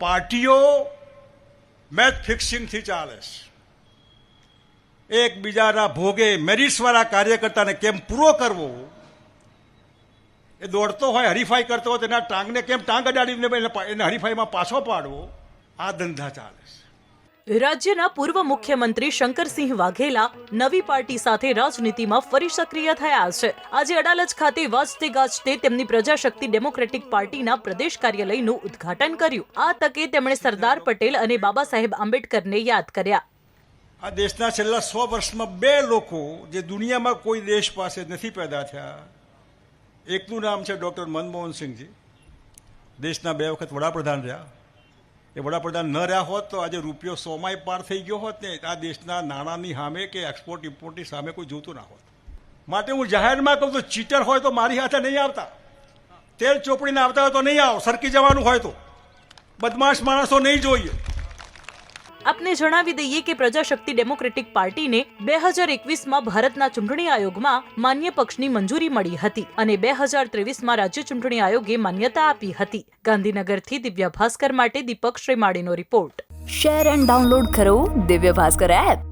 પાર્ટીઓ મેચ ફિક્સિંગથી ચાલે છે. એકબીજાના ભોગે મેરિટ્સવાળા કાર્યકર્તાને કેમ પૂરો કરવો? એ દોડતો હોય, હરીફાઈ કરતો હોય, તેના ટાંગને કેમ ટાંગ અડાડીને એને હરીફાઈમાં પાછો પાડવો? આ ધંધા ચાલે છે. રાજ્યના પૂર્વ મુખ્યમંત્રી શંકરસિંહ વાઘેલા નવી પાર્ટી સાથે રાજનીતિમાં ફરી સક્રિય થયા છે. આજે અડાલજ ખાતે વાજતે ગાજતે તેમની પ્રજાશક્તિ ડેમોક્રેટિક પાર્ટીના પ્રદેશ કાર્યાલયનું ઉદ્ઘાટન કર્યું. આ તકે તેમણે સરદાર પટેલ અને બાબા સાહેબ આંબેડકરને યાદ કર્યા. આ દેશના છેલ્લા સો વર્ષમાં બે લોકો જે દુનિયામાં કોઈ દેશ પાસે નથી પેદા થયા, એકનું નામ છે ડૉક્ટર મનમોહનસિંહજી દેશના બે વખત વડાપ્રધાન રહ્યા. એ વડાપ્રધાન ન રહ્યા હોત તો આજે રૂપિયો સોમાય પાર થઈ ગયો હોત ને આ દેશના નાણાંની સામે કે એક્સપોર્ટ ઇમ્પોર્ટની સામે કોઈ જોતું ના હોત. માટે હું જાહેરમાં કહું તો ચીટર હોય તો મારી હાથે નહીં આવતા. તેલ ચોપડીને આવતા હોય તો નહીં આવો, સરકી જવાનું હોય તો. બદમાશ માણસો નહીં જોઈએ. આપને જણાવી દઈએ કે પ્રજાશક્તિ ડેમોક્રેટિક પાર્ટીને બે હજાર એકવીસમાં ભારતના ચૂંટણી આયોગમાં માન્ય પક્ષની મંજૂરી મળી હતી અને બે હજાર ત્રેવીસમાં રાજ્ય ચૂંટણી આયોગે માન્યતા આપી હતી. ગાંધીનગરથી દિવ્ય ભાસ્કર માટે દીપક શ્રીમાળીનો રિપોર્ટ. શેર એન્ડ ડાઉનલોડ કરો દિવ્ય ભાસ્કર એપ